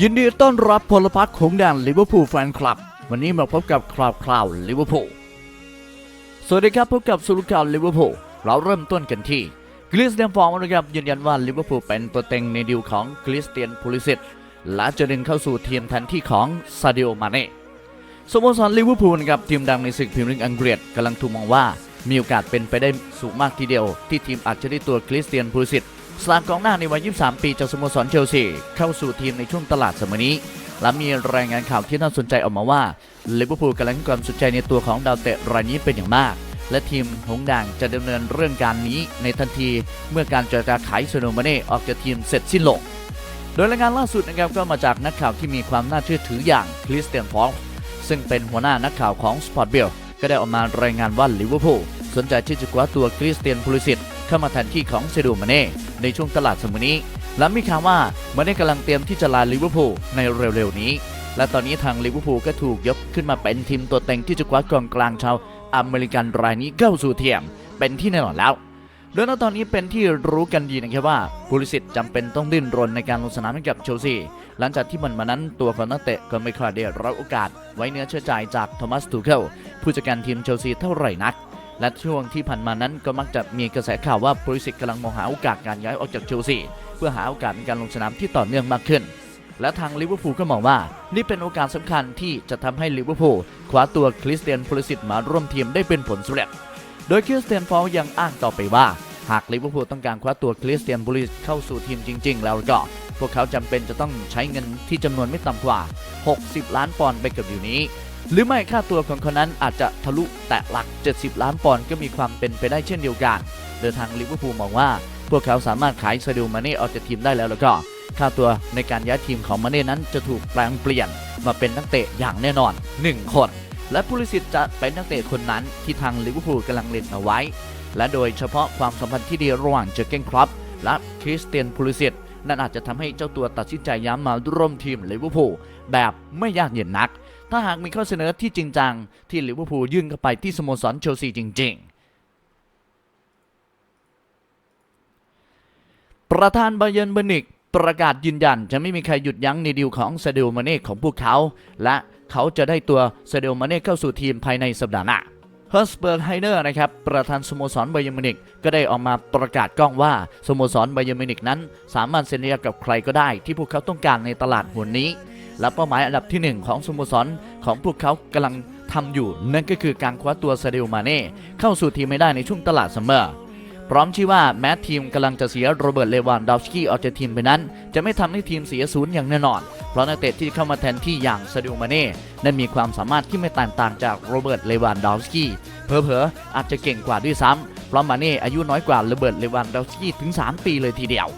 ยินดีต้อนรับพลพรรคของแดนลิเวอร์พูลแฟนคลับ วันนี้มาพบกับคราวคราวลิเวอร์พูลสวัสดีครับพบกับสุรุข่าวลิเวอร์พูลเราเริ่มต้นกันที่กริสเตียนฟอร์มนะครับยืนยันว่าลิเวอร์พูลเป็นตัวเต็งในดีลของคริสเตียนพูลิสิตและจะดึงเข้าสู่ทีมแทนที่ของซาดิโอมาเน่สโมสรลิเวอร์พูลนะครับทีมดังในศึกพรีเมียร์ลีกอังกฤษกำลังถูกมองว่ามีโอกาสเป็นไปได้สูงมากทีเดียว ที่ทีมอาจจะได้ตัวคริสเตียนพูลิสิต สลามกองหน้าในวัย 23 ปีจากสโมสรเชลซีเข้าสู่ทีมในช่วงตลาดสมอนี้ และมีรายงานข่าวที่น่าสนใจออกมาว่าลิเวอร์พูลกำลังให้ความสนใจในตัวของดาวเตะรายนี้เป็นอย่างมาก และทีมหงส์แด่างจะดำเนินเรื่องการนี้ในทันทีเมื่อการเจรจาขายโซโนมาเน่ออกจากทีมเสร็จสิ้นลง โดยรายงานล่าสุดนะครับก็มาจากนักข่าวที่มีความน่าเชื่อถืออย่างคริสเตียนฟองซึ่งเป็นหัวหน้านักข่าวของสปอร์ตเบลก็ได้ออกมารายงานว่าลิเวอร์พูลสนใจที่จะคว้าตัวคริสเตียนพูลิสิต เข้ามาแทนที่ของเซดูมาเน่ในช่วงตลาดสมอนี้ และมีข่าวว่ามาเน่กำลังเตรียมที่จะลาลิเวอร์พูลในเร็วๆนี้ และตอนนี้ทางลิเวอร์พูลก็ถูกยกขึ้นมาเป็นทีมตัวเต็งที่จะคว้ากองกลางชาวอเมริกันรายนี้เข้าสู่ทีมเป็นที่แน่นอนแล้วโดยณตอนนี้เป็นที่รู้กันดีนะครับว่าพูลิสิตจำเป็นต้องดิ้นรนในการลงสนามให้กับเชลซีหลังจากที่มันมานั้นตัวของนักเตะก็ไม่ค่อยได้รับโอกาส ไว้เนื้อเชื่อใจจากโทมัสทูเคิลผู้จัดการทีมเชลซีเท่าไหร่นัก และช่วงที่ผ่านมานั้นก็มักจะมีกระแสข่าวว่าพูลิสิตกำลังมองหาโอกาสการย้ายออกจากเชลซีเพื่อหาโอกาสในการลงสนามที่ต่อเนื่องมากขึ้น และทางลิเวอร์พูลก็มองว่า นี่เป็นโอกาสสำคัญที่จะทำให้ลิเวอร์พูลคว้าตัวคริสเตียนพูลิสิตมาร่วมทีมได้เป็นผลสำเร็จ โดยคริสเตียนฟอลยังอ้างต่อไปว่า หากลิเวอร์พูลต้องการคว้าตัวคริสเตียนบูลิสเข้าสู่ทีมจริง ๆ แล้วก็พวกเขาจำเป็นจะต้องใช้เงินที่จำนวนไม่ต่ำกว่า 60 ล้านปอนด์ไปกับอยู่นี้ หรือไม่ค่าตัวของคนนั้นอาจจะทะลุแตะหลัก 70 ล้านปอนด์ก็มีความเป็นไปได้เช่นเดียวกันโดยทางลิเวอร์พูลมองว่า พวกเขาสามารถขายซาดิโอมาเน่ออกจากทีมได้แล้วแล้วก็ ค่าตัวในการย้ายทีมของมาเน่นั้นจะถูกแปลงเปลี่ยนมาเป็นนักเตะอย่างแน่นอน 1 คน และผู้ลิสิตจะเป็นนักเตะคนนั้นที่ทางลิเวอร์พูลกำลังเล่นเอาไว้ และโดยเฉพาะความสัมพันธ์ที่ดีระหว่างเจอเก้นครอปและคริสเตียนพูลิสิตนั่นอาจจะทำให้เจ้าตัวตัดสินใจย้ำมาร่วมทีมลิเวอร์พูลแบบไม่ยากเย็นนัก ถ้าหากมีข้อเสนอที่จริงจัง ที่ลิเวอร์พูลยื่นเข้าไปที่สโมสรเชลซีจริง ๆประธานบาเยิร์นเบนิกประกาศยืนยัน จะไม่มีใครหยุดยั้งในดีลของเซเดลมาเน่ของพวกเขา และเขาจะได้ตัวเซเดลมาเน่เข้าสู่ทีมภายในสัปดาห์หน้าเฮิร์สเบิร์กไฮเนอร์นะครับประธานสโมสรไบเยร์นมิวนิกก็ได้ออกมาประกาศกล้องว่าสโมสรไบเยร์นมิวนิกนั้น สามารถเซ็นสัญญากับใครก็ได้ที่พวกเขาต้องการในตลาดหัวนี้ และเป้าหมายอันดับที่หนึ่งของสโมสรของพวกเขากำลังทำอยู่ นั่นก็คือการคว้าตัวซาดิโอมาเน่เข้าสู่ทีมไม่ได้ในช่วงตลาดซัมเมอร์พร้อมชี้ว่าแม้ทีมกำลังจะเสียโรเบิร์ตเลวานดอฟสกี้ออกจากทีมไปนั้น จะไม่ทำให้ทีมเสียศูนย์อย่างแน่นอน เพราะนักเตะที่เข้ามาแทนที่อย่างซาดิโอมาเน่นั้นมีความสามารถที่ไม่แตกต่างจากโรเบิร์ตเลวานดอฟสกี้เผลอๆอาจจะเก่งกว่าด้วยซ้ำเพราะมาเน่อายุน้อยกว่าโรเบิร์ตเลวานดอฟสกี้ถึง 3 ปีเลยทีเดียว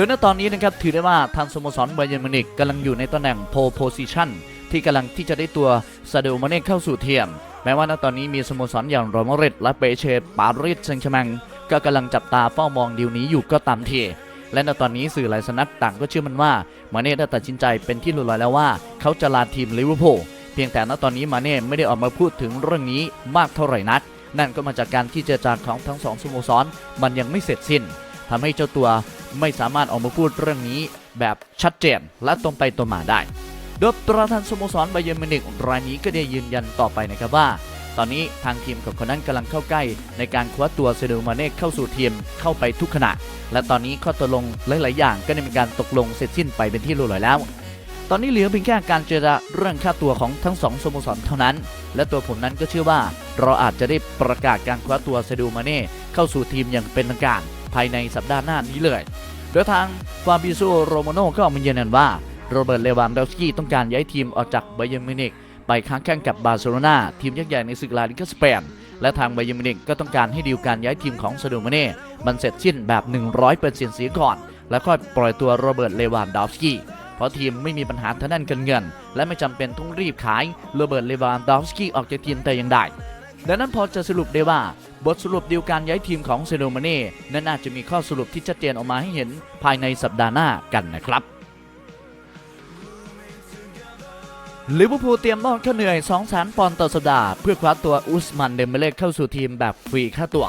ดยณตอนนี้นะครับถือได้ว่าทางสโมสรไบเยนมิวนิกกำลังอยู่ในตำแหน่งโพโพซิชันที่กำลังที่จะได้ตัวซาเดิโอมาเน่เข้าสู่เทียม แม้ว่าณตอนนี้มีสโมสรอย่างโรมาริดและเปเชปาริสเซงชร์แมงก็กำลังจับตาเฝ้ามองดีลนี้อยู่ก็ตามทีและในตอนนี้สื่อหลายสนักต่างก็เชื่อมันว่ามาเน่ได้ตัดสินใจเป็นที่รู้ลอยแล้วว่า เขาจะลาทีมลิเวอร์พูลเพียงแต่ณตอนนี้มาเน่ไม่ได้ออกมาพูดถึงเรื่องนี้มากเท่าไหร่นัก นั่นก็มาจากการที่เจรจาของทั้งสองสโมสรมันยังไม่เสร็จสิ้นทำให้เจ้าตัว ไม่สามารถออกมาพูดเรื่องนี้แบบชัดเจนและตรงไปตรงมาได้ โดยประธานสโมสรไบเยอร์มิวนิกรายนี้ก็ได้ยืนยันต่อไปนะครับว่า ตอนนี้ทางทีมของคนนั้นกำลังเข้าใกล้ ในการคว้าตัวเซโดมาเน่เข้าสู่ทีมเข้าไปทุกขณะ และตอนนี้ข้อตกลงหลาย ๆ อย่างก็ได้มีการตกลงเสร็จสิ้นไปเป็นที่รู้อยแล้ว ตอนนี้เหลือเพียงแค่การเจรจาเรื่องค่าตัวของทั้งสองสโมสรเท่านั้น และตัวผมนั้นก็เชื่อว่าเราอาจจะได้ประกาศการคว้าตัวเซโดมาเน่เข้าสู่ทีมอย่างเป็นทางการ ภายในสัปดาห์หน้านี้เลย โดยทางฟาบิโซโรโมโนก็ออกมายืนยันว่าโรเบิร์ตเลวานดอฟสกี้ต้องการย้ายทีมออกจากไบเยนมินิกไปค้างแข่งกับบาร์เซโลนาทีมยักษ์ใหญ่ในศึกลาลิกาสเปนและทางไบเยนมินิกก็ต้องการให้ดีลการย้ายทีมของซาโดมาเน่มันเสร็จสิ้นแบบ 100%เซ็นต์เสียก่อน แล้วค่อยปล่อยตัวโรเบิร์ตเลวานดอฟสกี้เพราะทีมไม่มีปัญหาทางด้านการเงิน และไม่จำเป็นต้องรีบขายโรเบิร์ตเลวานดอฟสกี้ออกจากทีมแต่อย่างใด ดังนั้นพอจะสรุปได้ว่า บทสรุปดีลการย้ายทีมของเซโดมาเน่นั้นน่าจจะมีข้อสรุปที่ชัดเจนออกมาให้เห็นภายในสัปดาห์หน้ากันนะครับลิเวอร์พูลเตรียมมอบค่าเหนื่อย200,000ปอนด์ต่อสัปดาห์ เพื่อคว้าตัวอุสมันเดมเบเล่เข้าสู่ทีมแบบฟรีค่าตัว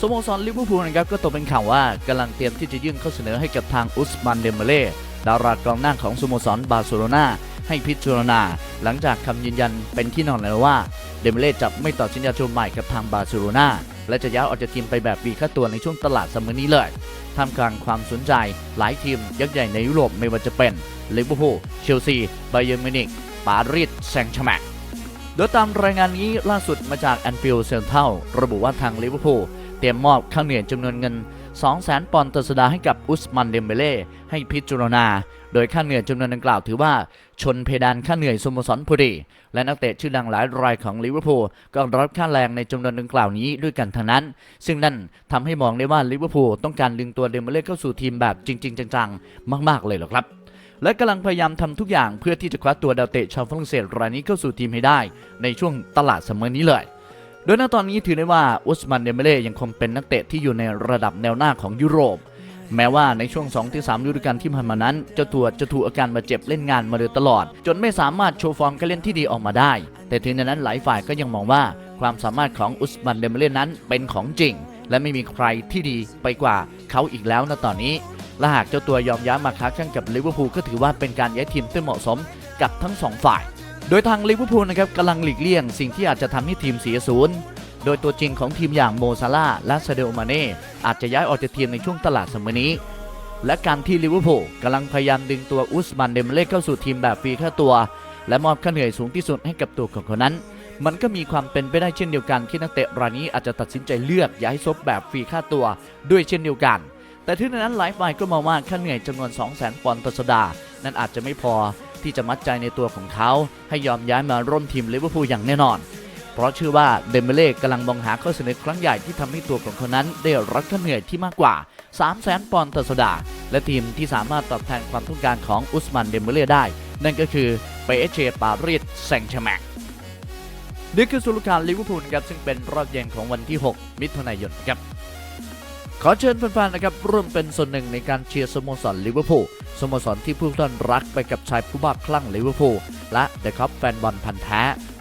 สโมสรลิเวอร์พูลนะครับก็ตกเป็นข่าวว่ากำลังเตรียมที่จะยื่นข้อเสนอให้กับทางอุสมันเดมเบเล่ดารากองหน้าของสโมสรบาร์เซโลนา ให้พิจารณา หลังจากคำยืนยันเป็นที่นอนแล้วว่า เดมเบเล่จะไม่ต่อสัญญาชมใหม่กับทางบาร์เซโลนาและจะย้ายออกจากทีมไปแบบฟรีค่าตัวในช่วงตลาดซัมเมอร์นี้เลยท่ามกลางความสนใจหลายทีมยักษ์ใหญ่ในยุโรปไม่ว่าจะเป็นลิเวอร์พูลเชลซีไบเยอร์มิวนิกปารีสแซงต์แชร์แมงโดยตามรายงานนี้ล่าสุดมาจากแอนฟิลด์เซนเทลระบุว่าทางลิเวอร์พูลเตรียมมอบค่าเหนื่อยจำนวนเงิน 200,000 ปอนด์ต่อสัปดาห์ให้กับอุสมันเดมเบเล่ให้พิจารณา โดยค่าเหนื่อยจำนวนดังกล่าวถือว่า ชนเพดานค่าเหนื่อยสโมสรพอดี และนักเตะชื่อดังหลายรายของลิเวอร์พูลก็รับค่าแรงในจำนวนดังกล่าวนี้ด้วยกันทั้งนั้น ซึ่งนั่นทำให้มองได้ว่าลิเวอร์พูลต้องการดึงตัวเดมเบเล่เข้าสู่ทีมแบบจริง ๆ จังๆ มาก ๆ เลยหรอครับและกำลังพยายามทำทุกอย่างเพื่อที่จะคว้าตัวดาวเตะชาวฝรั่งเศสรายนี้เข้าสู่ทีมให้ได้ ในช่วงตลาดซัมอนี้เลย โดยณตอนนี้ถือได้ว่าอุสมันเดมเบเล่ยังคงเป็นนักเตะที่อยู่ในระดับแนวหน้าของยุโรป แม้ว่าในช่วง2-3ฤดูกาลที่ผ่านมานั้นเจ้าตัวจะถูกอาการบาดเจ็บเล่นงานมาโดยตลอด จนไม่สามารถโชว์ฟอร์มการเล่นที่ดีออกมาได้ แต่ถึงนนั้นหลายฝ่ายก็ยังมองว่าความสามารถของอุสมันเดมเบเล่นนั้นเป็นของจริง และไม่มีใครที่ดีไปกว่าเขาอีกแล้วณตอนนี้และหากเจ้าตัวยอมย้ายมาค้าแข่งกับลิเวอร์พูลก็ถือว่าเป็นการย้ายทีมที่เหมาะสมกับทั้งสองฝ่าย โดยทางลิเวอร์พูลนะครับกำลังหลีกเลี่ยงสิ่งที่อาจจะทำให้ทีมเสียศูนย์ โดยตัวจริงของทีมอย่างโมซาลาและซาเดโอมาเน่อาจจะย้ายออกจากทีมในช่วงตลาดซัมเมอร์นี้ และการที่ลิเวอร์พูลกำลังพยายามดึงตัวอุสมันเดมเบเล่เข้าสู่ทีมแบบฟรีค่าตัว และมอบค่าเหนื่อยสูงที่สุดให้กับตัวของเขานั้น มันก็มีความเป็นไปได้เช่นเดียวกันที่นักเตะรายนี้อาจจะตัดสินใจเลือกย้ายซบแบบฟรีค่าตัวด้วยเช่นเดียวกัน แต่ที่นั้นหลายฝ่ายก็มองว่าค่าเหนื่อยจำนวน 200,000ปอนด์ต่อสัปดาห์นั้นอาจจะไม่พอที่จะมัดใจในตัวของเขา ให้ยอมย้ายมาร่วมทีมลิเวอร์พูลอย่างแน่นอน เพราะเชื่อว่าเดมเบเล่กำลังมองหาข้อเสนอครั้งใหญ่ที่ทำให้ตัวของเขานั้น ได้รับค่าเหนื่อยที่มากกว่า 300,000 ปอนด์ต่อสัปดาห์ และทีมที่สามารถตอบแทนความต้องการของอุสมันเดมเบเล่ได้ นั่นก็คือเปเชปารีสแซงต์แชร์แมงนี่คือสุลการลิเวอร์พูลครับซึ่งเป็นรอบเย็นของวันที่ 6 มิถุนายนครับขอเชิญแฟนๆนะครับร่วมเป็นส่วนหนึ่งในการเชียร์สโมสรลิเวอร์พูลสโมสรที่ผู้ท่านรักไปกับชายผู้บ้าคลั่งลิเวอร์พูลและเดอะคัพแฟนบอลพันธ์แท้